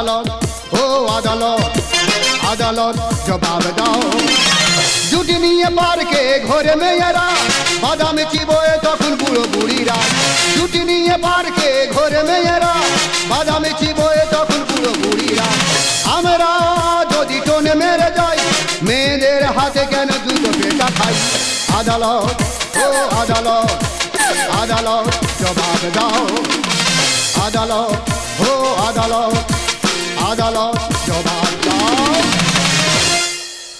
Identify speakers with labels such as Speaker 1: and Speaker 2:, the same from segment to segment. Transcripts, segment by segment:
Speaker 1: আদালত, ও আদালত আদালত জবাব দাও। জুটি নিয়ে পার্কে ঘরে মেয়েরা, বাদাম চিবোয়ে তখন বুড়ো বুড়িরা। জুটি নিয়ে পার্কে ঘরে মেয়েরা, বাদাম চিবোয়ে তখন বুড়ো বুড়িরা। আমরা যদি টোনে মেরে যাই, মেয়েদের হাতে কেন দুটো পেটা খাই? আদালত, ও আদালত আদালত জবাব দাও। আদালত, ও আদালত আদালত জবাব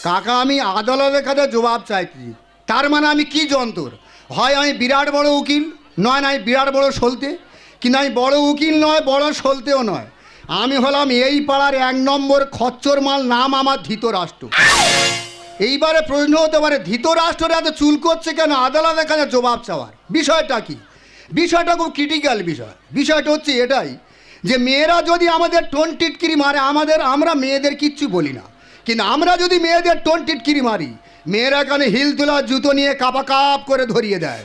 Speaker 1: কাকা, আমি আদালতের কাছে জবাব চাইছি। তার মানে আমি কি যন্ত্র? হয় আমি বিরাট বড় উকিল, নয় নয় বিরাট বড় সলতে। কিন্তু আমি বড় উকিল নয়, বড় সলতেও নয়। আমি হলাম এই পাড়ার এক নম্বর খচ্চর মাল, নাম আমার ধৃতরাষ্ট্র। এইবারে প্রশ্ন হতে পারে ধৃতরাষ্ট্রের এত চুল করছে কেন? আদালতের কাছে জবাব চাওয়ার। বিষয়টা কি? বিষয়টা খুব ক্রিটিক্যাল বিষয়। বিষয়টা হচ্ছে এটাই। যে মেয়েরা যদি আমাদের টোন টিটকিরি মারে, আমাদের, আমরা মেয়েদের কিচ্ছু বলি না। কিন্তু আমরা যদি মেয়েদের টোন টিটকিরি মারি, মেয়েরা এখানে হিল তোলা জুতো নিয়ে কাপা কাপ করে ধরিয়ে দেয়।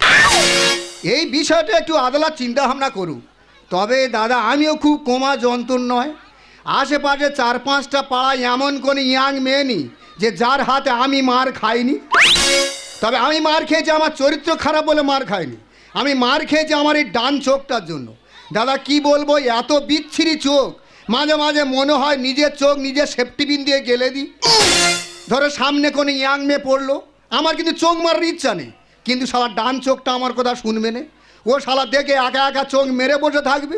Speaker 1: এই বিষয়টা একটু আদালত চিন্তা ভাবনা করুক। তবে দাদা, আমিও খুব কমা যন্ত্র নয়। আশেপাশে চার পাঁচটা পাড়ায় এমন কোনো ইয়াং মেয়ে নেই যে যার হাতে আমি মার খাইনি। তবে আমি মার খেয়েছি, আমার চরিত্র খারাপ বলে মার খাইনি। আমি মার খেয়েছি আমার এই ডান চোখটার জন্য। দাদা, কি বলব, এত বিচ্ছিরি চোখ। মাঝে মাঝে মনে হয় নিজের চোখ নিজের সেফটি পিন দিয়ে গেলে দিই। ধরো, সামনে কোনো ইয়াং মেয়ে পড়ল। আমার কিন্তু চোখ মারার ইচ্ছা নেই। কিন্তু শালা ডান চোখটা আমার কথা শুনবে না। ও শালা দেখে একা একা চোখ মেরে বসে থাকবে।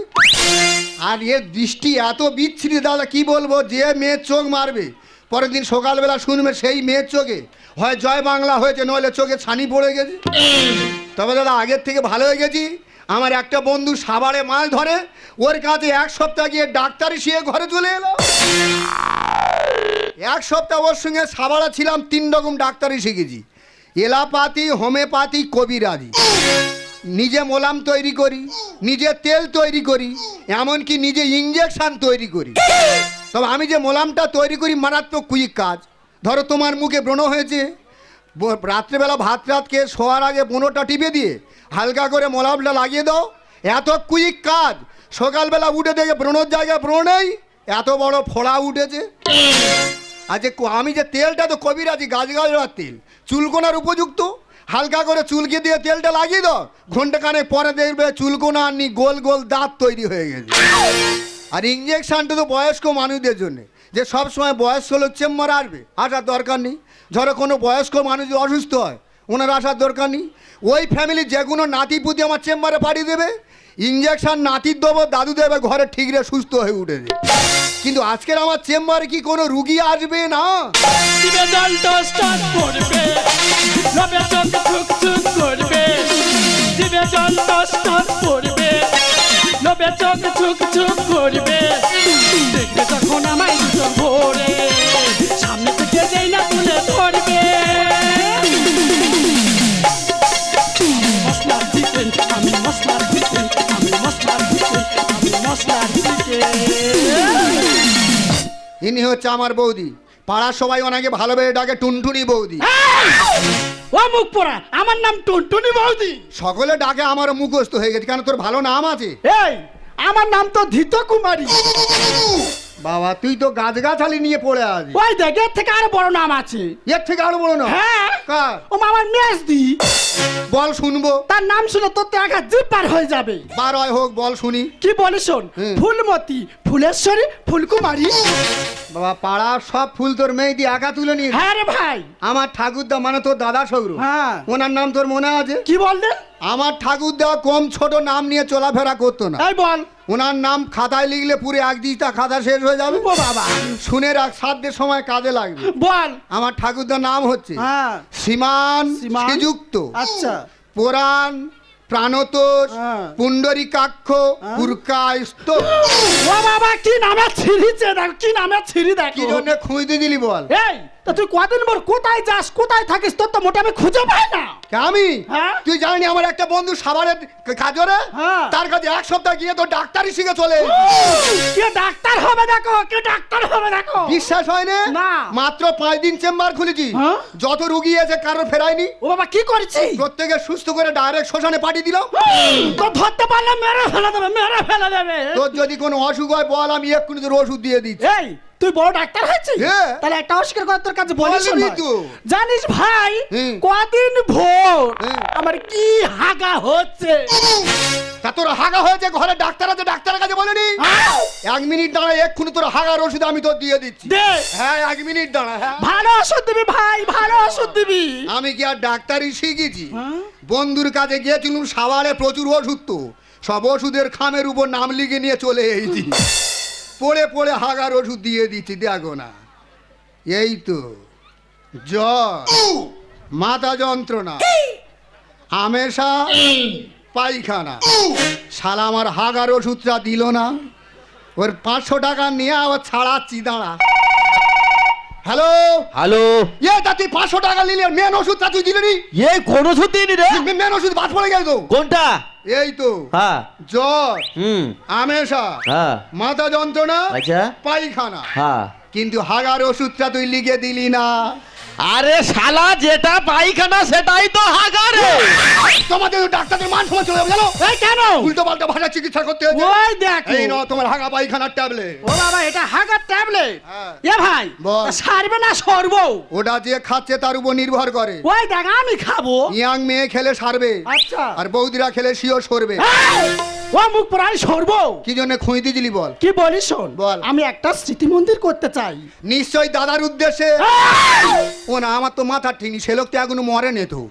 Speaker 1: আর এর দৃষ্টি এত বিচ্ছিরি, দাদা, কি বলব, যে মেয়ের চোখ মারবে। পরের দিন সকালবেলা শুনবে সেই মেয়ের চোখে। হয় জয় বাংলা হয়েছে, নইলে চোখে ছানি পড়ে গেছে। তবে দাদা, আগের থেকে ভালো হয়ে গেছি। আমার একটা বন্ধু সাবারে মাছ ধরে, ওর কাছে এক সপ্তাহ গিয়ে ডাক্তার শিয়ে ঘরে চলে এলো। এক সপ্তাহ ওর সঙ্গে সাবারা ছিলাম, তিন রকম ডাক্তারি শিখেছি এলাপাতি, হোমিওপ্যাথি, কবিরাজি। নিজে মোলাম তৈরি করি, নিজে তেল তৈরি করি, এমনকি নিজে ইঞ্জেকশন তৈরি করি। তবে আমি যে মোলামটা তৈরি করি মারাত্মক কুইক কাজ। ধরো তোমার মুখে ব্রণ হয়েছে রাত্রেবেলা ভাত রাত খেয়ে শোয়ার আগে বনোটা টিপে দিয়ে হালকা করে মোলামটা লাগিয়ে দাও। এত কুইক কাজ। সকালবেলা উঠে দেখে ব্রণর জায়গায় ব্রণেই এত বড় ফোড়া উঠেছে। আচ্ছা কো- আমি যে তেলটা তো কবিরাজি গাছ গাছড়ার তেল। চুলকোনার উপযুক্ত। হালকা করে চুলকে দিয়ে তেলটা লাগিয়ে দাও। ঘন্টাখানে পরে দেখবে চুলকোনা আর নি গোল গোল দাঁত তৈরি হয়ে গেছে। আর ইঞ্জেকশনটা তো বয়স্ক মানুষদের জন্যে। যে সব সময় বয়স্ক লোক চেম্বার আসবে, আসার দরকার নেই। ধরো কোনো বয়স্ক মানুষ অসুস্থ হয় ওনার আসার দরকার নেই। ওই ফ্যামিলি যে কোনো নাতি পুতি আমার চেম্বারে পাঠিয়ে দেবে। ইঞ্জেকশন নাতির দেবো, দাদু দেবে, ঘরে ঠিকরে সুস্থ হয়ে উঠেছে। কিন্তু আজকের আমার চেম্বারে কি কোনো রুগী আসবে না?
Speaker 2: করবে। দেখবে তখন আমায়
Speaker 1: ইনি হচ্ছে আমার বৌদি। পাড়ার সবাই ওনাকে ভালোবেসে ডাকে টুনটুনি বৌদি।
Speaker 2: ও মুখ পোড়া আমার নাম টুনটুনি বৌদি।
Speaker 1: সকলে ডাকে আমার মুখস্থ হয়ে গেছে কেন তোর ভালো নাম আছে?
Speaker 2: এই আমার নাম তো ধৃত কুমারী।
Speaker 1: বাবা তুই তো গাছ গাছগাছালি নিয়ে পড়ে আছিস।
Speaker 2: ওই দেখ এর থেকে আরও বড় নাম আছে।
Speaker 1: এর থেকে আরও বড় নাম?
Speaker 2: হ্যাঁ।
Speaker 1: কার?
Speaker 2: ও মামার মেজ দি
Speaker 1: বল শুনব।
Speaker 2: তার নাম শুনে তোর তো একা জিপ পার হয়ে যাবে।
Speaker 1: বার হয় হোক বল শুনি।
Speaker 2: কি বলে শোন ফুলমতি ফুলেশ্বরী ফুলকুমারী
Speaker 1: বাবা পাড়ার সব ফুল তোর মেয়ে দিয়ে একা তুলে নিয়ে
Speaker 2: হ্যাঁ রে ভাই।
Speaker 1: আমার ঠাকুরদা মানে তোর দাদা সৌর
Speaker 2: হ্যাঁ।
Speaker 1: ওনার নাম তোর মনে আছে?
Speaker 2: কি বললে
Speaker 1: আমার ঠাকুরদা কম ছোট নাম নিয়ে চলাফেরা করতো না।
Speaker 2: এই বল।
Speaker 1: ওনার নাম খাতায় লিখলে পুরো এক দিকটা খাতা শেষ হয়ে যাবে।
Speaker 2: ও বাবা।
Speaker 1: শুনে রাখ সাধ্যের সময় কাজে লাগবে।
Speaker 2: বল।
Speaker 1: আমার ঠাকুরদার নাম হচ্ছে
Speaker 2: হ্যাঁ।
Speaker 1: সীমান
Speaker 2: সীমান?
Speaker 1: শ্রীযুক্ত।
Speaker 2: আচ্ছা।
Speaker 1: পুরাণ প্রাণতোষ
Speaker 2: পুণ্ডরিকাক্ষ
Speaker 1: পুণ্ডরীকাক্ষ
Speaker 2: হ্যাঁ।
Speaker 1: পুরকায়স্ত
Speaker 2: ও বাবা কি নামে ছিড়িছে দেখ কি নামে ছিড়ি দেখ।
Speaker 1: কি জন্য খুঁজতে দিলি বল।
Speaker 2: এই তা তুই কদিন পর কোথায় যাস কোথায় থাকিস তোর তো মোটা আমি খুঁজে পাই না।
Speaker 1: কে আমি?
Speaker 2: হ্যাঁ?
Speaker 1: তুই জানি আমার একটা বন্ধু সাবারের কাজরে
Speaker 2: হ্যাঁ।
Speaker 1: তার কাছে এক সপ্তাহ গিয়ে তো ডাক্তারি শিখে চলে
Speaker 2: কে ডাক্তার হবে দেখো কে ডাক্তার হবে দেখো।
Speaker 1: বিশ্বাস হয় না।
Speaker 2: না।
Speaker 1: মাত্র পাঁচ দিন চেম্বার খুলেছি।
Speaker 2: হ্যাঁ?
Speaker 1: যত রুগী আছে কারোর ফেরায়নি।
Speaker 2: ও বাবা কি করেছি?
Speaker 1: প্রত্যেকে সুস্থ করে ডাইরেক্ট শ্মশানে পাঠিয়ে দিল।
Speaker 2: তো ধরতে পারলে মেরে ফেলে দেবে মেরে ফেলে দেবে।
Speaker 1: তোর যদি কোনো অসুখ হয় বল আমি এক্ষুনি তোর ওষুধ দিয়ে দিচ্ছি।
Speaker 2: এই তুই বড় ডাক্তার হয়েছিস?
Speaker 1: হ্যাঁ।
Speaker 2: তাহলে একটা অস্বীকার করার তোর কাছে বলিস জানিস ভাই। কদিন ভোর আমার কি হাগা হচ্ছে?
Speaker 1: তা তোর হাগা হয়েছে ঘরে ডাক্তার আছে ডাক্তারের কাছে বলেনি? এক মিনিট দাঁড়া এক্ষুনি তোর হাগার ওষুধ আমি তোর দিয়ে দিচ্ছি। হ্যাঁ এক মিনিট দাঁড়া হ্যাঁ।
Speaker 2: ভালো ওষুধ দিবি ভাই ভালো ওষুধ দিবি।
Speaker 1: আমি কি আর ডাক্তারই শিখেছি?
Speaker 2: হ্যাঁ?
Speaker 1: বন্ধুর কাছে গিয়েছিলাম সাবারে প্রচুর ওষুধ তো। সব ওষুধের খামের উপর নাম লিখে নিয়ে চলে এসেছি। পড়ে পড়ে হাগার ওষুধ দিয়ে দিচ্ছি দেখো না। এই তো জ্বর মাথা যন্ত্রণা আমেশা পায়খানা। শালা আমার হাগার ওষুধটা দিল না ওর পাঁচশো টাকা নিয়ে আবার ছাড়াচ্ছি দাঁড়া। হ্যালো?
Speaker 3: হ্যালো?
Speaker 1: এ তা পাঁচশো টাকা নিলি মেন ওষুধটা তুই দিলি
Speaker 3: এ কোন ওষুধ দিইনি রে?
Speaker 1: মেন ওষুধ বাদ পড়ে গেল তো।
Speaker 3: কোনটা?
Speaker 1: এই তো।
Speaker 3: হ্যাঁ।
Speaker 1: জ্বর
Speaker 3: হুম।
Speaker 1: আমেশা
Speaker 3: হ্যাঁ।
Speaker 1: মাথা যন্ত্রণা
Speaker 3: আচ্ছা।
Speaker 1: পায়খানা।
Speaker 3: হ্যাঁ।
Speaker 1: কিন্তু হাগার ওষুধটা তুই লিখে দিলি না।
Speaker 3: আরে শালা যেটা পায়খানা সেটাই তো হাগারে।
Speaker 1: তোমাদের ডাক্তারদের মান সময় চলে যাবে জানো?
Speaker 2: এই কেন?
Speaker 1: উল্টো পাল্টা ভাষা চিকিৎসা করতে হচ্ছে
Speaker 2: ওই দেখো।
Speaker 1: এই নাও তোমার হাগা পায়খানার ট্যাবলেট।
Speaker 2: ও বাবা এটা হাগার ট্যাবলেট?
Speaker 1: হ্যাঁ।
Speaker 2: এ ভাই সারবে না সরব?
Speaker 1: ওটা যে খাচ্ছে তার উপর নির্ভর করে।
Speaker 2: ওই দেখ আমি খাব।
Speaker 1: ইয়াং মেয়ে খেলে সারবে।
Speaker 2: আচ্ছা।
Speaker 1: আর বৌদিরা খেলে শিও সরবে।
Speaker 2: ও মুখ প্রায় সরব।
Speaker 1: কি জন্য খুঁইতে দিলি বল?
Speaker 2: কি বলিস শোন
Speaker 1: বল।
Speaker 2: আমি একটা স্মৃতি মন্দির করতে চাই।
Speaker 1: নিশ্চয় দাদার উদ্দেশ্যে। ও না আমার তো মাথা ঠিক সে লোক তো এখনও মরে নে তো।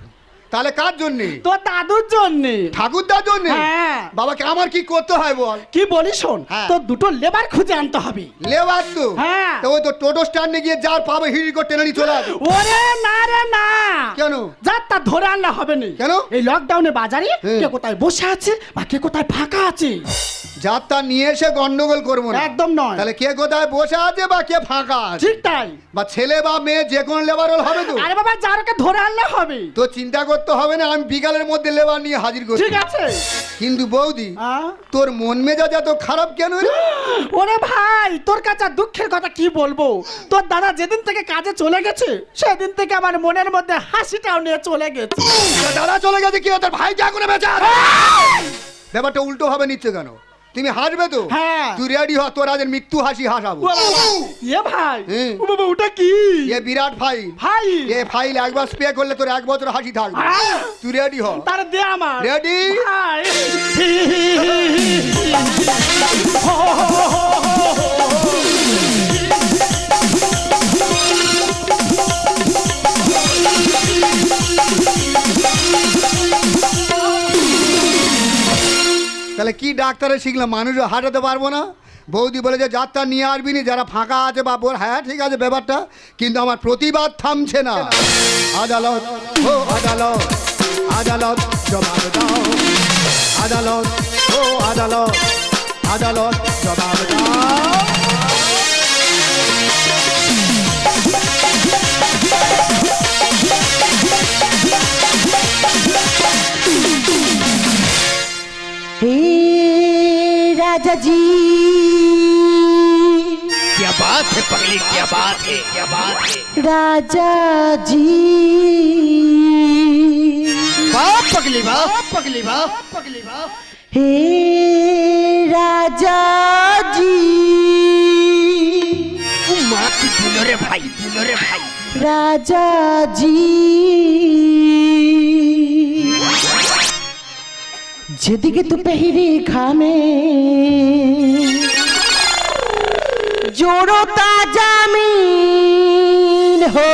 Speaker 1: তাহলে কার জন্যে?
Speaker 2: তোর দাদুর জন্য।
Speaker 1: ঠাকুরদার জন্যে?
Speaker 2: হ্যাঁ।
Speaker 1: বাবাকে আমার কি করতে হয় বল?
Speaker 2: কি বলিস শোন
Speaker 1: হ্যাঁ।
Speaker 2: তোর দুটো লেবার খুঁজে আনতে হবে।
Speaker 1: লেবার তো?
Speaker 2: হ্যাঁ।
Speaker 1: তো ওই তো টোটো স্ট্যান্ডে গিয়ে যার পাবে হিড়ি করে টেনে নিয়ে চলে আসবে।
Speaker 2: ওরে না রে না।
Speaker 1: কেন?
Speaker 2: যার তা ধরে আনলে হবে না।
Speaker 1: কেন?
Speaker 2: এই লকডাউনে বাজারে কে কোথায় বসে আছে বা কে কোথায় ফাঁকা আছে?
Speaker 1: যার তা নিয়ে এসে গন্ডগোল করব না।
Speaker 2: একদম নয়।
Speaker 1: তাহলে কে কোথায় বসে আছে বা কে ফাঁকা আছে?
Speaker 2: ঠিক তাই।
Speaker 1: বা ছেলে বা মেয়ে যে কোনো লেবার হল হবে তো?
Speaker 2: আরে বাবা যারকে ধরে আনলে হবে।
Speaker 1: তো চিন্তা করতে হবে না আমি বিকালের মধ্যে লেবার নিয়ে হাজির করছি।
Speaker 2: ঠিক আছে।
Speaker 1: কিন্তু বৌদি? তোর মন মেজাজ এত খারাপ কেন রে?
Speaker 2: ওরে ভাই তোর কাছে দুঃখের কথা কি বলব? তোর দাদা যেদিন থেকে কাজে চলে গেছে সেদিন থেকে আমার মনের মধ্যে হাসিটাও নিয়ে চলে গেছে।
Speaker 1: দাদা চলে গেছে কি তোর ভাই যা করে বেচা ব্যাপারটা উল্টো ভাবে নিচ্ছে কেন? তুমি হাসবে তো
Speaker 2: হ্যাঁ।
Speaker 1: তুই রেডি হ তোর আজ মৃত্যু হাসি হাসাবো
Speaker 2: এ ভাই ও বাবা ওটা কি
Speaker 1: এ বিরাট ফাইল
Speaker 2: ভাই
Speaker 1: এ ফাইল একবার স্প্রে করলে তোর এক বছর হাসি থাকবে! তুই রেডি হ
Speaker 2: তার দে আমার
Speaker 1: রেডি
Speaker 2: ভাই
Speaker 1: তাহলে কি ডাক্তারে শিখলাম? মানুষ হাঁটাতে পারব না। বৌদি বলে যে, যাত্রা নিয়ে আসবি নি, যারা ফাঁকা আছে বা বল হ্যাঁ ঠিক আছে, ব্যাপারটা, কিন্তু আমার প্রতিবাদ থামছে না। আদালত, ও আদালত আদালত, জবাব দাও। আদালত, ও আদালত আদালত, জবাব দাও।
Speaker 4: हे राजा जी।
Speaker 3: क्या बात है पगली क्या बात है क्या बात है।
Speaker 4: राजा जी।
Speaker 3: वाह पगली वाह पगली वाह पगली वाह।
Speaker 4: हे राजा जी।
Speaker 3: माँ की बोलो रे भाई बोलो रे भाई।
Speaker 4: राजा जी। যেদিকে তো পেহিরি খামে জোরতা জামিন হো।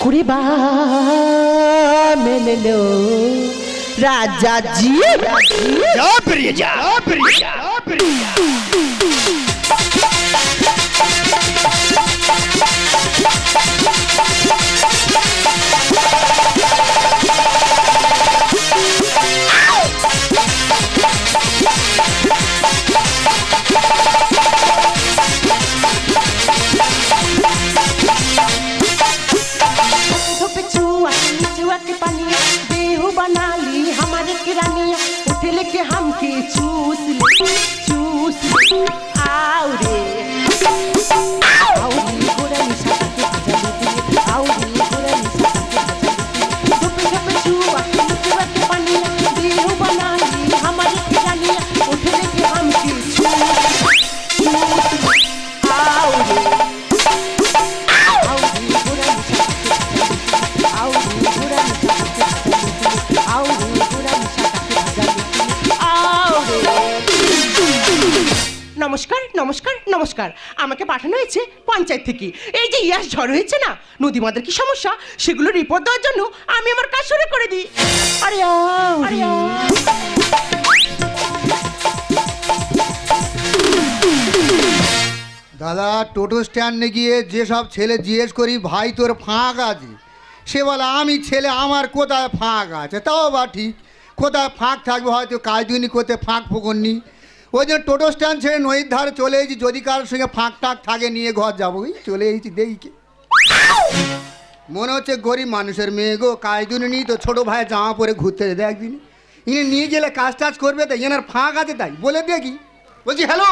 Speaker 4: কুড়িবা মেলে রাজা জি
Speaker 3: যা
Speaker 4: প্রিয়া আমাকে পাঠানো হয়েছে পঞ্চায়েত থেকে। এই যে ইয়াস ঝড় হয়েছে না নদীমাদের কি সমস্যা? সেগুলো রিপোর্ট দেওয়ার জন্য আমি আমার কাজ শুরু করে দিই। আরে আরে
Speaker 1: দাদা টোটো স্ট্যান্ডে গিয়ে যেসব ছেলে জিজ্ঞেস করি ভাই তোর ফাঁক আছে? সে বলে আমি ছেলে আমার কোথায় ফাঁক আছে? তাও বা ঠিক। কোথায় ফাঁক থাকবে হয়তো কাজ দুনি করতে ফাঁক ফোকননি ওই যে টোটো স্ট্যান্ড ছেড়ে নদীর ধারে চলে এসেছি, যদি কারোর সঙ্গে ফাঁক টাক থাকে নিয়ে ঘর যাব। ওই চলে এসেছি দেখি কে। মনে হচ্ছে গরিব মানুষের মেয়ে গো কাজ নিয়ে তো, ছোটো ভাই জামা পরে ঘুরতে যেতে একদিন। ইনি নিয়ে গেলে কাজ টাজ করবে, তাই এনার ফাঁক আছে তাই, বলে দেখি বলছি, হ্যালো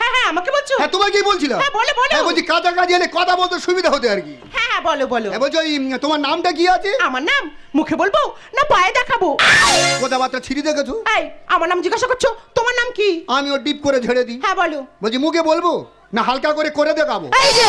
Speaker 4: হ্যাঁ হ্যাঁ আমাকে বলছো?
Speaker 1: হ্যাঁ তোমায় কি বলছিলাম।
Speaker 4: হ্যাঁ, বলো, বলো।
Speaker 1: হ্যাঁ, বলছি কাছাকাছি এলে কথা বলতে সুবিধা হতে আর কি।
Speaker 4: হ্যাঁ হ্যাঁ বলো বলো।
Speaker 1: হ্যাঁ বলছি ওই, উম, তোমার নামটা কি আছে?
Speaker 4: আমার নাম মুখে বলব না পায়ে দেখাবো?
Speaker 1: কথাবার্তা ছিঁড়ি দেখেছ?
Speaker 4: এই আমার নাম জিজ্ঞাসা করছ? তোমার নাম কি?
Speaker 1: আমি ও ডিপ করে ঝেড়ে দিই।
Speaker 4: হ্যাঁ বলো।
Speaker 1: বলছি মুখে বলব? না হালকা করে করে দেখাবো।
Speaker 4: এই যে!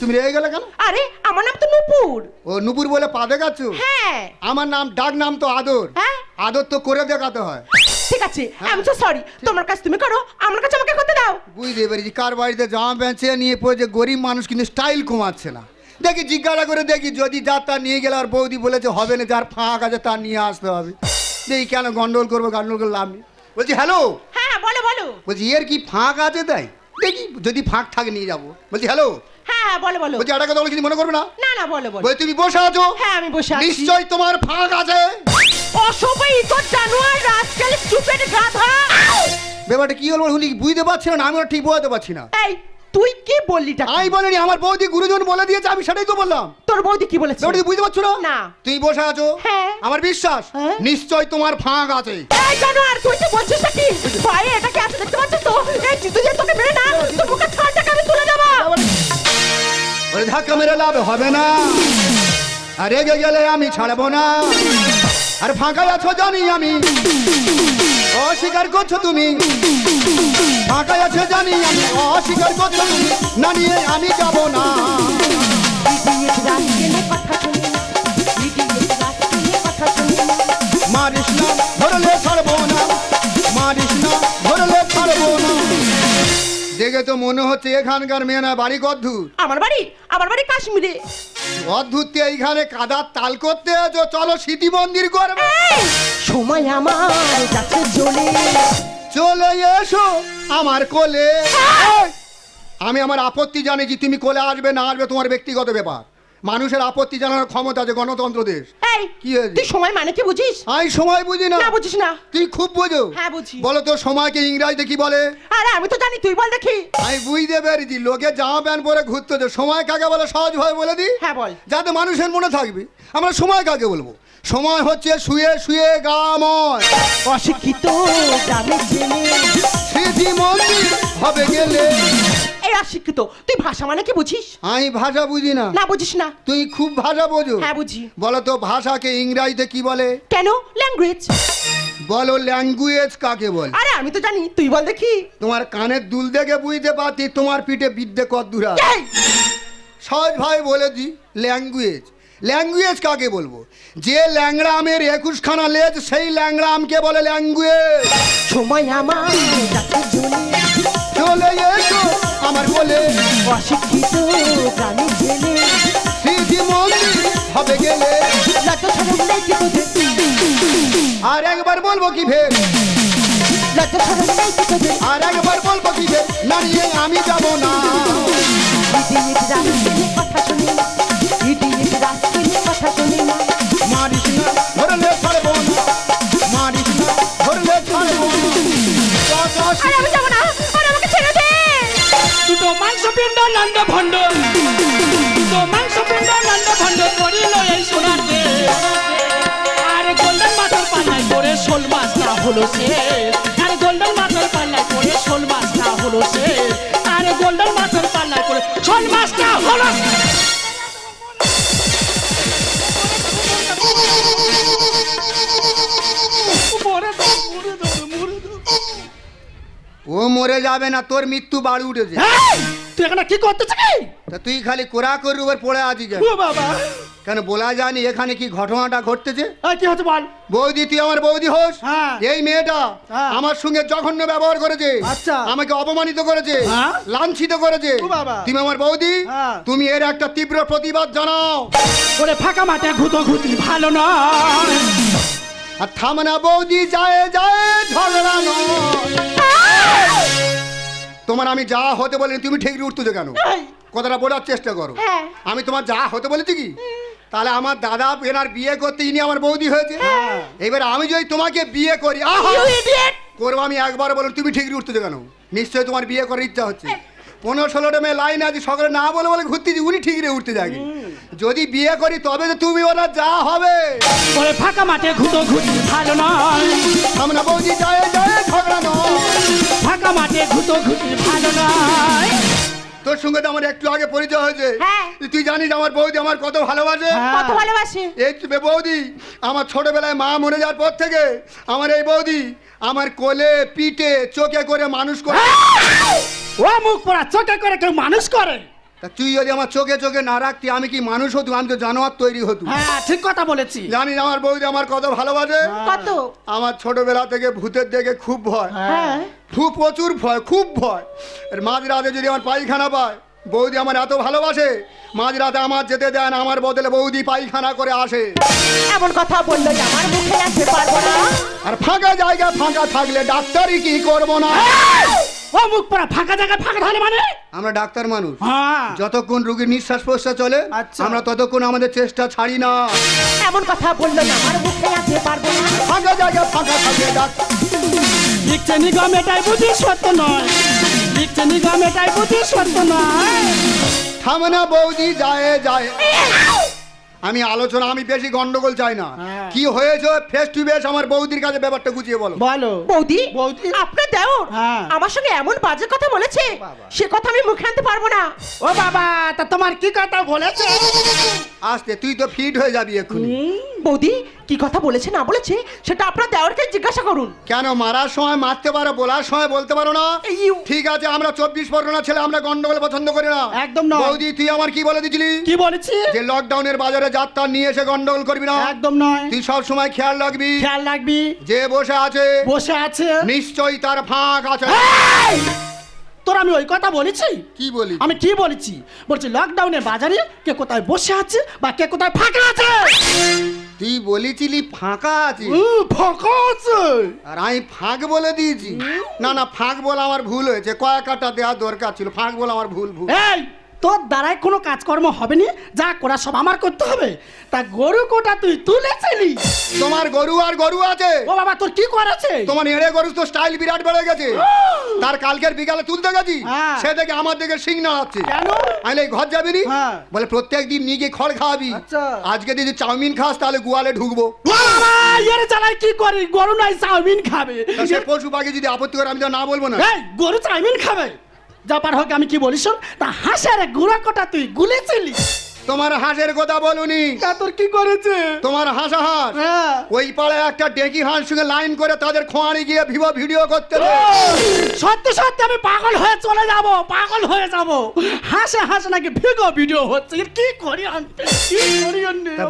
Speaker 1: তুমি রেগে গেলে কেন?
Speaker 4: আরে আমার নাম তো নুপুর।
Speaker 1: ও নুপুর বলে পা দেখাচ্ছ?
Speaker 4: হ্যাঁ।
Speaker 1: আমার নাম ডাক নাম তো আদর।
Speaker 4: হ্যাঁ?
Speaker 1: আদর তো করে দেখাতে হয়।
Speaker 4: ঠিক আছে আমি তো সরি তোমার কাছে তুমি করো আমার কাছে আমাকে করতে দাও।
Speaker 1: বুঝতে পেরেছি কার বাড়িতে জামা ছেড়ে নিয়ে পড়েছে গরিব মানুষ কিন্তু স্টাইল কমাচ্ছে না। দেখি জিজ্ঞাসা করে দেখি যদি যার তার নিয়ে গেলে আর বৌদি বলেছে হবে না যার ফাঁক আছে তার নিয়ে আসতে হবে। দেখি কেন গন্ডগোল করব গন্ডগোল করে লাভ নেই। বলছি হ্যালো
Speaker 4: হ্যাঁ বলো বলো।
Speaker 1: বলছি এর কি ফাঁক আছে তাই? দেখি যদি ফাঁক থাকে নিয়ে যাব। বলছি হ্যালো
Speaker 4: হ্যাঁ হ্যাঁ বলো বলো।
Speaker 1: বলছি একটা কথা বলে কিছু মনে করবে না?
Speaker 4: না না বলো বলো।
Speaker 1: তুমি বসে আছো?
Speaker 4: হ্যাঁ আমি বসে আছি।
Speaker 1: নিশ্চয় তোমার ফাঁক আছে।
Speaker 4: অসভ্য ইতর জানোয়ার রাজকাল স্টুপিড গাধা।
Speaker 1: ব্যাপারটা কি হলো উনি বুঝতে পারছি না আমিও ঠিক বোঝাতে পারছি না।
Speaker 4: এই তুই কি বললি
Speaker 1: আমি বলিনি আমার বৌদি গুরুজন বলে দিয়েছে আমি সেটাই তো বললাম।
Speaker 4: তোর বৌদি কি বলেছে?
Speaker 1: বুঝতে পারছ না?
Speaker 4: না।
Speaker 1: তুমি বসে আছো?
Speaker 4: হ্যাঁ।
Speaker 1: আমার বিশ্বাস
Speaker 4: হ্যাঁ।
Speaker 1: নিশ্চয় তোমার ফাঁক আছে।
Speaker 4: এই জানোয়ার তুই বলছিস নাকি? পায়ে এটা কি আছে দেখতে পাচ্ছিস তো? এই জিতু যে তোকে মেরে না তোর মুখে ছাড়টাকে আমি তুলে দেবো।
Speaker 1: বলে ধাক্কা মেরে লাভ হবে না। আর রেগে গেলে আমি ছাড়বো না। আর ফাঁকায় আছো জানি আমি। অস্বীকার করছ তুমি। ফাঁকায় আছো জানি আমি। অস্বীকার করছ তুমি। না নিয়ে আমি যাব
Speaker 4: না।
Speaker 1: মারিস না, ধরলে ছাড়বো না। মারিস না দেখে তো মনে হচ্ছে এখানকার মেয়ে না বাড়ি অদ্ভুত
Speaker 4: আমার বাড়ি? আমার বাড়ি কাশ্মীরে।
Speaker 1: অদ্ভুত এইখানে কাদার তাল করতে আছো চলো স্মৃতি মন্দির করবে।
Speaker 4: সময় আমার কাছে চলে
Speaker 1: চলে এসো আমার কোলে। আমি আমার আপত্তি জানি যে তুমি কোলে আসবে না আসবে তোমার ব্যক্তিগত ব্যাপার। মানুষের আপত্তি জানানোর ক্ষমতা আছে গণতন্ত্র দেশ।
Speaker 4: এই
Speaker 1: কি হয়েছে?
Speaker 4: তুই সময় মানে কি বুঝিস?
Speaker 1: আমি সময় বুঝি না।
Speaker 4: না বুঝিস না।
Speaker 1: তুই খুব বুঝো।
Speaker 4: হ্যাঁ, বুঝি।
Speaker 1: বলো তো সময়কে ইংরাজিতে কি বলে?
Speaker 4: আরে আমি তো জানি তুই বল দেখি।
Speaker 1: আমি বুঝতে পেরেছি লোকে জামা প্যান্ট পরে ঘুরতে যে সময় কাকে বলে? সহজ ভাবে বলে দি
Speaker 4: হ্যাঁ বল।
Speaker 1: যাতে মানুষের মনে থাকবে। আমরা সময় কাকে বলব? সময় হচ্ছে শুয়ে শুয়ে গাময়।
Speaker 4: অশিক্ষিত ছেলে
Speaker 1: মন্দির হবে গেলে।
Speaker 4: এই অশিক্ষিত তুই ভাষা মানে কি বুঝিস?
Speaker 1: আমি ভাষা বুঝি না।
Speaker 4: না বুঝিস না।
Speaker 1: তুই খুব ভাষা বোঝো।
Speaker 4: হ্যাঁ বুঝি।
Speaker 1: বলো তো ভাষাকে ইংরাজিতে কি বলে?
Speaker 4: কেন? ল্যাঙ্গুয়েজ
Speaker 1: বলো ল্যাঙ্গুয়েজ কাকে বলে?
Speaker 4: আরে আমি তো জানি তুই বল দেখি।
Speaker 1: তোমার কানের দুল দেখে বুঝতে পারতি তোমার পিঠে বিদ্যে কদ্দুরা
Speaker 4: এই,
Speaker 1: সহজ ভাই বলে দি ল্যাঙ্গুয়েজ ল্যাঙ্গুয়েজ কাকে বলব? যে ল্যাংড়ামের একুশখানা লেজ সেই ল্যাংড়ামকে বলে ল্যাঙ্গুয়েজ
Speaker 4: সময় আমার চলে
Speaker 1: এসো আমার কোলে।
Speaker 4: অশিক্ষিত
Speaker 1: স্মৃতি মন্দির হবে গেলে। আর একবার বলব কি
Speaker 4: তোদের
Speaker 1: আর একবার বলব কি ফের না আমি যাব না।
Speaker 4: আরে আমি যাব না। আরে আমাকে ছেড়ে দে।
Speaker 2: দুটো মাংস পিণ্ড নন্দ ভণ্ড দুটো মাংস পিণ্ড নন্দ ভণ্ড করিল এই সোনার দে আরে গোল্ডেন মাছের পাল্লায় পরে শোল মাছটা হলো সে। আরে গোল্ডেন মাছের পাল্লায় পরে শোল মাছটা হলো সে। আরে গোল্ডেন মাছের পাল্লায় পরে শোল মাছটা হলো মরে দাও দাও দাও
Speaker 1: ও মরে যাবে না তোর মৃত্যু বাড়ি উঠেছে
Speaker 2: এই! তুই এখানে কি করতেছ কি
Speaker 1: তা তুই খালি কোরা করি উপর পড়ে আছি কেন
Speaker 2: ও বাবা
Speaker 1: কেন বলা জানি এখানে কি ঘটনাটা ঘটতেছে
Speaker 2: এই, কি হচ্ছে বল
Speaker 1: বৌদি তুই আমার বৌদি হোস
Speaker 2: হ্যাঁ।
Speaker 1: এই মেয়েটা
Speaker 2: হ্যাঁ।
Speaker 1: আমার সঙ্গে জঘন্য ব্যবহার করেছে
Speaker 2: আচ্ছা।
Speaker 1: আমাকে অপমানিত করেছে
Speaker 2: হ্যাঁ।
Speaker 1: লাঞ্ছিত করেছে
Speaker 2: ও বাবা।
Speaker 1: তুমি আমার বৌদি
Speaker 2: হ্যাঁ।
Speaker 1: তুমি এর একটা তীব্র প্রতিবাদ জানাও
Speaker 2: ওরে ফাঁকা মাঠে ঘুতো ঘুতি ভালো না
Speaker 1: আর থামনা বৌদি যায় যায় ঝগড়া তোমার আমি যা হতে বলি তুমি ঠিক উঠতেছো কেন? কথাটা বলার চেষ্টা করো।
Speaker 4: হ্যাঁ।
Speaker 1: আমি তোমার যা হতে বলেছি কি? তাহলে আমার দাদা এনার বিয়ে করতে ইনি আমার বৌদি হয়েছে।
Speaker 4: হ্যাঁ।
Speaker 1: এবার আমি যদি তোমাকে বিয়ে করি করব আমি একবার বলুন তুমি ঠিক উঠতেছো কেন? নিশ্চয়ই তোমার বিয়ে করার ইচ্ছা হচ্ছে। পনেরো ষোলোটা মেয়ে লাইন আছে সকালে না বলে বলে ঘুরতেছি উনি ঠিক রে উঠতে যাকে যদি বিয়ে করি তবে তো তুমি ওরা যা হবে।
Speaker 2: ওরে ফাঁকা মাঠে ঘুতো ঘুতি ভালো নয়।
Speaker 1: আমরা বৌদি যায় যায় ঝগড়া নয়।
Speaker 2: ফাঁকা মাঠে ঘুতো ঘুতি ভালো নয়।
Speaker 1: তোর সঙ্গে তো আমার একটু আগে পরিচয় হয়েছে।
Speaker 4: হ্যাঁ।
Speaker 1: তুই জানিস আমার বৌদি আমার কত ভালোবাসে?
Speaker 2: হ্যাঁ।
Speaker 4: কত ভালোবাসে?
Speaker 1: এই বৌদি আমার ছোটবেলায় মা মরে যাওয়ার পর থেকে আমার এই বৌদি আমার কোলে পিঠে চোখে করে মানুষ করে
Speaker 2: ও মুখ পড়া চোখে করে কেউ মানুষ করে?
Speaker 1: তা তুই যদি আমার চোখে চোখে না রাখতি আমি কি মানুষ হতো আমি তো জানোয়ার তৈরি হতো
Speaker 2: হ্যাঁ ঠিক কথা বলেছি।
Speaker 1: জানিস আমার বৌদি আমার কত ভালোবাসে?
Speaker 4: কত?
Speaker 1: আমার ছোটবেলা থেকে ভূতের দেখে খুব ভয়।
Speaker 4: হ্যাঁ।
Speaker 1: খুব প্রচুর ভয় খুব ভয়। আর মাঝরাতে যদি আমার পায়খানা পায় বৌদি আমার এত ভালোবাসে মাঝরাতে আমার যেতে দেয় আমার বদলে বৌদি পায়খানা করে আসে।
Speaker 4: এমন কথা বলল আমার মুখে আসতে পারব না।
Speaker 1: আর ফাঁকা জায়গা ফাঁকা থাকলে ডাক্তারই কি করব না?
Speaker 2: ও মুখ পড়া ফাঁকা জায়গায় ফাঁকা তাহলে মানে?
Speaker 1: আমরা ডাক্তার মানুষ।
Speaker 2: হ্যাঁ।
Speaker 1: যতক্ষণ রুগীর নিঃশ্বাস প্রশ্বাস চলে
Speaker 2: আচ্ছা।
Speaker 1: আমরা ততক্ষণ আমাদের চেষ্টা ছাড়ি না।
Speaker 4: এমন কথা বলল যে আমার মুখে আসতে পারব না।
Speaker 1: ফাঁকা জায়গা ফাঁকা থাকলে ডাক্তার
Speaker 2: লিখছে নিগম এটাই বুঝি সত্য নয়। লিখছে নিগম এটাই বুঝি সত্য নয়।
Speaker 1: থামনা বৌদি যায় যায়। আমি আলোচনা আমি বেশি গন্ডগোল চাই না।
Speaker 2: হ্যাঁ।
Speaker 1: কি হয়েছে? ফেস টু ফেস আমার বৌদির কাছে ব্যাপারটা গুছিয়ে বলো।
Speaker 2: বলো।
Speaker 4: বৌদি
Speaker 2: বৌদি?
Speaker 4: আপনার দেওর।
Speaker 2: হ্যাঁ।
Speaker 4: আমার সঙ্গে এমন বাজে কথা বলেছে সে কথা আমি মুখে আনতে পারব না।
Speaker 2: ও বাবা তা তোমার কি কথা বলেছে?
Speaker 1: আস্তে তুই তো ফিট হয়ে যাবি এখন
Speaker 4: বৌদি কি কথা বলেছে না বলেছে সেটা আপনার দেওরকে জিজ্ঞাসা করুন।
Speaker 1: কেন মারার সময় মারতে পারো বলার সময় বলতে পারো না?
Speaker 4: ইউ।
Speaker 1: ঠিক আছে আমরা চব্বিশ পরগনা ছেলে আমরা গন্ডগোল পছন্দ করি না।
Speaker 2: একদম নয়।
Speaker 1: বৌদি তুই আমার কি বলে দিছিলি?
Speaker 2: কি বলেছি?
Speaker 1: যে লকডাউনের বাজারে যাত্রা নিয়ে এসে গন্ডগোল করবি না।
Speaker 2: একদম নয়।
Speaker 1: তুই সব সময় খেয়াল রাখবি।
Speaker 2: খেয়াল রাখবি।
Speaker 1: যে বসে আছে
Speaker 2: বসে আছে।
Speaker 1: নিশ্চয়ই তার ফাঁক আছে।
Speaker 2: এই! তোর আমি ওই কথা বলেছি?
Speaker 1: কি বলি?
Speaker 2: আমি কি বলেছি? বলছি লকডাউনের বাজারে কে কোথায় বসে আছে বা কে কোথায় ফাঁকা আছে?
Speaker 1: তুই বলেছিলি ফাঁকা আছে
Speaker 2: ফাঁকা আছে।
Speaker 1: আর আমি ফাঁক বলে দিয়েছি। না না ফাঁক বলে আমার ভুল হয়েছে। কয়েক কাটা দেওয়া দরকার ছিল। ফাঁক বলে আমার ভুল ভুল।
Speaker 2: এই তোর দ্বারাই কোনো কাজকর্ম হবে না যা করা সব আমার করতে হবে। তা গরু কোটা তুই তুলেছিলি?
Speaker 1: তোমার গরু আর গরু আছে।
Speaker 2: ও বাবা তোর কি করেছে
Speaker 1: তোমার এড়ে গরু তো স্টাইল বিরাট বেড়ে গেছে। তার কালকের বিকালে তুলতে গেছি।
Speaker 2: হ্যাঁ।
Speaker 1: সে দেখে আমার দিকে সিং নাড়াচ্ছে।
Speaker 2: কেন?
Speaker 1: এই ঘর যাবি নি?
Speaker 2: হ্যাঁ।
Speaker 1: বলে প্রত্যেক দিন নিয়ে গিয়ে খড় খাওয়াবি।
Speaker 2: আচ্ছা।
Speaker 1: আজকে যদি চাউমিন খাস তাহলে গোয়ালে ঢুকবো।
Speaker 2: বাবা এর জ্বালায় কি করি? গরু নাই চাউমিন খাবে।
Speaker 1: তা সে পশু পাখি যদি আপত্তি করে আমি তো না বলব না।
Speaker 2: এই গরু চাউমিন খাবে? যা পার হোক আমি কি বলিস শোন, তা হাঁসের গুঁড়া কটা তুই গুলেছিলি?
Speaker 1: তোমার হাঁসের কথা বলুনি।
Speaker 2: তা তোর কি করেছে?
Speaker 1: তোমার হাঁসা হাঁস।
Speaker 2: হ্যাঁ।
Speaker 1: ওই পাড়ে একটা ডেকি হাঁস সঙ্গে লাইন করে তাদের খোঁয়ারি গিয়ে ভিভো ভিডিও করতে
Speaker 2: সত্যি সত্যি আমি পাগল হয়ে চলে যাব পাগল হয়ে যাব। হাসে হাসে নাকি ভিগো ভিডিও হচ্ছে। কি করি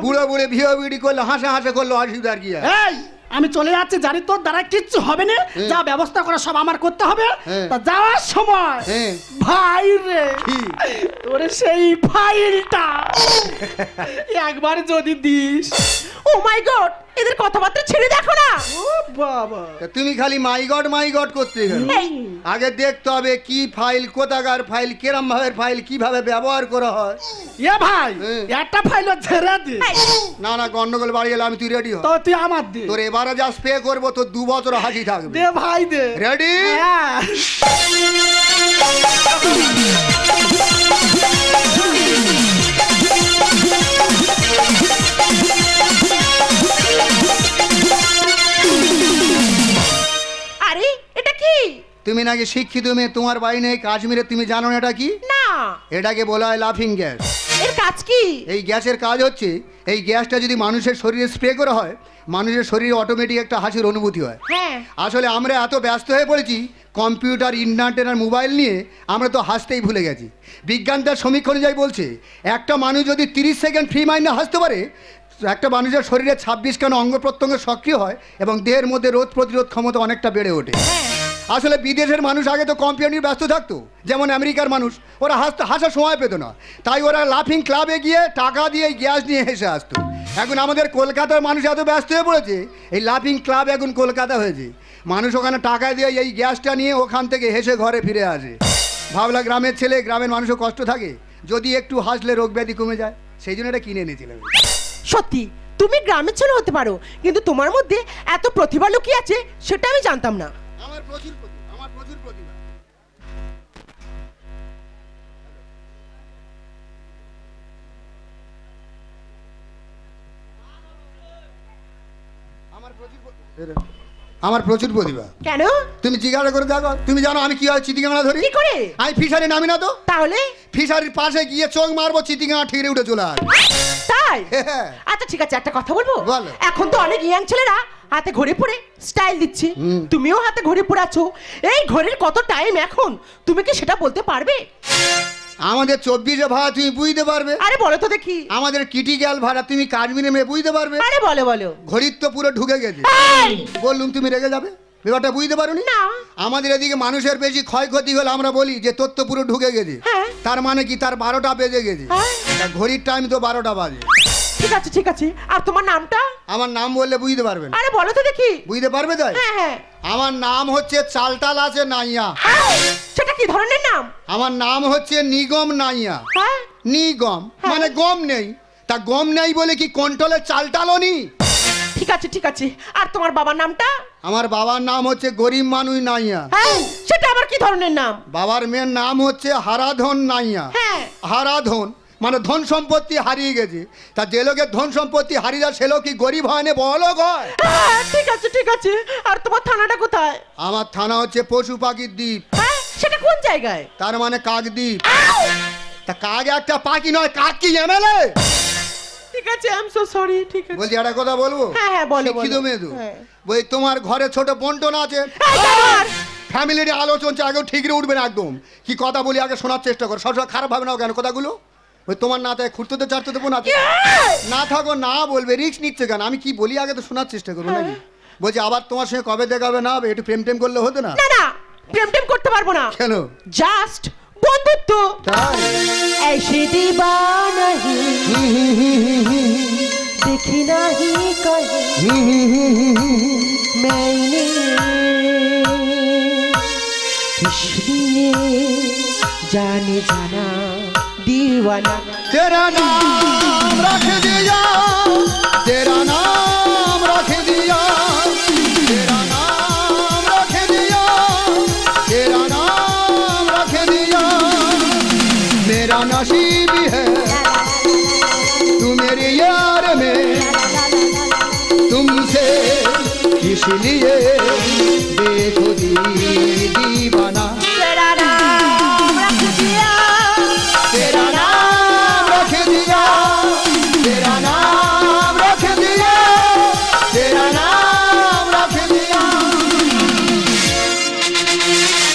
Speaker 1: বুড়ো বুড়ে ভিও ভিডি করল হাসে হাসে করল অসুবিধার কি?
Speaker 2: এই! আমি চলে যাচ্ছি জানি তোর দ্বারা কিচ্ছু হবে না।
Speaker 1: হ্যাঁ।
Speaker 2: যা ব্যবস্থা করা সব আমার করতে হবে।
Speaker 1: হ্যাঁ।
Speaker 2: তা যাওয়ার সময়
Speaker 1: হ্যাঁ।
Speaker 2: ভাই রে
Speaker 1: কি?
Speaker 2: তোরে সেই ফাইলটা। একবার যদি দিস।
Speaker 4: ও মাই গড এদের কথাবার্তা ছেড়ে দেখো না।
Speaker 2: ও বাবা।
Speaker 1: তুমি খালি মাই গড মাই গড করতে গেলে। আগে দেখতে হবে কি ফাইল কোথাকার ফাইল কিরম ভাবে ফাইল কীভাবে ব্যবহার করা হয়।
Speaker 2: এ ভাই। একটা ফাইল ছেড়ে দে।
Speaker 1: না না গন্ডগোল বাড়ি এলে আমি তুই রেডি হ।
Speaker 2: তো তুই আমার দে।
Speaker 1: তোর এবারে যা স্প্রে করব তো দু বছর হাসি থাকবে।
Speaker 2: দে ভাই দে।
Speaker 1: রেডি
Speaker 2: হ্যাঁ।
Speaker 4: আরে এটা কি?
Speaker 1: তুমি নাকি শিক্ষিত মেয়ে তোমার বাড়ি নেই কাশ্মীরে তুমি জানো না এটা কি?
Speaker 4: না।
Speaker 1: এটাকে বলা হয় লাফিং গ্যাস
Speaker 4: এর কাজ কি?
Speaker 1: এই গ্যাসের কাজ হচ্ছে এই গ্যাসটা যদি মানুষের শরীরে স্প্রে করা হয় মানুষের শরীরে অটোমেটিক একটা হাসির অনুভূতি হয়।
Speaker 4: হ্যাঁ।
Speaker 1: আসলে আমরা এত ব্যস্ত হয়ে পড়েছি কম্পিউটার ইন্টারনেট আর মোবাইল নিয়ে আমরা তো হাসতেই ভুলে গেছি। বিজ্ঞান তার সমীক্ষা অনুযায়ী বলছে একটা মানুষ যদি তিরিশ সেকেন্ড ফ্রি মাইন্ডে হাসতে পারে একটা মানুষের শরীরে ছাব্বিশ খান অঙ্গ প্রত্যঙ্গ সক্রিয় হয় এবং দেহের মধ্যে রোধ প্রতিরোধ ক্ষমতা অনেকটা বেড়ে ওঠে। আসলে বিদেশের মানুষ আগে তো কম্পিউটার ব্যস্ত থাকতো যেমন আমেরিকার মানুষ ওরা হাসতে হাসার সময় পেত না। তাই ওরা লাফিং ক্লাবে গিয়ে টাকা দিয়ে গ্যাস নিয়ে হেসে আসতো এখন আমাদের কলকাতার মানুষ এত ব্যস্ত হয়ে পড়েছে এই লাফিং ক্লাব এখন কলকাতা হয়েছে। মানুষ ওখানে টাকা দিয়ে এই গ্যাসটা নিয়ে ওখান থেকে হেসে ঘরে ফিরে আসে। ভাবলা গ্রামের ছেলে গ্রামের মানুষও কষ্ট থাকে যদি একটু হাসলে রোগ ব্যাধি কমে যায় সেই জন্য এটা কিনে এনেছিলাম
Speaker 4: সত্যি তুমি গ্রামের ছেলে হতে পারো কিন্তু তোমার মধ্যে এত প্রতিভা লুকিয়ে আছে সেটা আমি জানতাম না।
Speaker 1: আমার প্রচুর আমার প্রচুর প্রতিভা।
Speaker 4: কেন?
Speaker 1: তুমি জিজ্ঞাসা করে দেখো তুমি জানো আমি কি হয় চিটিগাঙা ধরি?
Speaker 4: কি করে?
Speaker 1: আমি ফিশারি নামি না তো।
Speaker 4: তাহলে?
Speaker 1: ফিশারির পাশে গিয়ে চোখ মারবো চিটিগাঙা ঠিকরে উঠে চলে আসবে
Speaker 4: তাই?
Speaker 1: হ্যাঁ।
Speaker 4: আচ্ছা ঠিক আছে একটা কথা বলব?
Speaker 1: বলো।
Speaker 4: এখন তো অনেক ইয়াং ছেলেরা হাতে ঘড়ি পরে স্টাইল দিচ্ছে। তুমিও হাতে ঘড়ি পরে আছো। এই ঘড়ির কত টাইম এখন? তুমি কি সেটা বলতে পারবে?
Speaker 1: আমাদের চব্বিশে ভাড়া তুমি বুঝতে পারবে।
Speaker 4: আরে বলো তো দেখি।
Speaker 1: আমাদের কিটিক্যাল ভাড়া তুমি কাশ্মীরে মেয়ে বুঝতে পারবে।
Speaker 4: আরে বলো বলো।
Speaker 1: ঘড়ির তো পুরো ঢুকে গেছে! বললুম তুমি রেগে যাবে? ব্যাপারটা বুঝতে পারোনি?
Speaker 4: না।
Speaker 1: আমাদের এদিকে মানুষের বেশি ক্ষয়ক্ষতি হলে আমরা বলি যে তোর তো পুরো ঢুকে গেছে।
Speaker 4: হ্যাঁ।
Speaker 1: তার মানে কি? তার বারোটা বেজে গেছে।
Speaker 4: হ্যাঁ।
Speaker 1: ঘড়ির টাইম তো বারোটা বাজে।
Speaker 4: ঠিক আছে ঠিক আছে। আর তোমার নামটা?
Speaker 1: আমার নাম বললে বুঝতে পারবেন
Speaker 4: আরে বলো তো দেখি।
Speaker 1: বুঝতে পারবে তাই?
Speaker 4: হ্যাঁ
Speaker 1: আমার নাম হচ্ছে চালটাল আছে নাইয়া।
Speaker 4: এই, সেটা কি ধরনের নাম?
Speaker 1: আমার নাম হচ্ছে নিগম নাইয়া।
Speaker 4: হ্যাঁ?
Speaker 1: নিগম মানে গম নেই। তা গম নেই বলে কি কন্ট্রোলের চালটালও নি?
Speaker 4: ঠিক আছে ঠিক আছে। আর তোমার বাবার নামটা?
Speaker 1: আমার বাবার নাম হচ্ছে গরিব মানুষ নাইয়া।
Speaker 4: হ্যাঁ সেটা আবার কি ধরনের নাম?
Speaker 1: বাবার মেয়ের নাম হচ্ছে হারাধন নাইয়া।
Speaker 4: হ্যাঁ।
Speaker 1: হারাধন মানে ধন সম্পত্তি হারিয়ে গেছে। তা যে লোকের ধন সম্পত্তি হারিয়ে যায় সে লোক কি গরিব হয় না বড়লোক হয়?
Speaker 4: হ্যাঁ, ঠিক আছে ঠিক আছে। আর তোমার থানাটা কোথায়?
Speaker 1: আমার থানা হচ্ছে পশু পাখির দ্বীপ।
Speaker 4: হ্যাঁ সেটা কোন জায়গায়?
Speaker 1: তার মানে কাকদ্বীপ। তা কাক একটা পাখি নয় কাক কি এমএলএ
Speaker 4: ঠিক আছে আই এম সো সরি ঠিক আছে।
Speaker 1: বলছি একটা কথা বলব?
Speaker 4: হ্যাঁ, হ্যাঁ, বলো,
Speaker 1: শিক্ষিত
Speaker 4: বলো।
Speaker 1: মেয়ে তো।
Speaker 4: হ্যাঁ।
Speaker 1: বই তোমার ঘরে ছোট বন্টন আছে! ফ্যামিলির আলোচনা আগেও ঠিক রে উঠবে না একদম। কি কথা বলি আগে শোনার চেষ্টা করো। সবসময় খারাপ ভাবে নাও কেন কথাগুলো? ওই তোমার না তাই খুঁড়তে তো চারতে দেবো না না থাকো না বলবে রিস্ক নিচ্ছে কেন? আমি কি বলি আগে তো শোনার চেষ্টা করব নাকি? বলছি আবার তোমার সঙ্গে কবে দেখাবে না হবে একটু প্রেম টেম করলে হতো না?
Speaker 4: না না প্রেম টেম করতে পারবো না
Speaker 1: কেন
Speaker 4: জাস্ট বন্ধুত্ব
Speaker 1: তাই
Speaker 4: ऐसे दीवाना ही देखी नहीं कहीं मैंने इसलिए जाने जाना दीवाना
Speaker 1: तेरा नाम रख दिया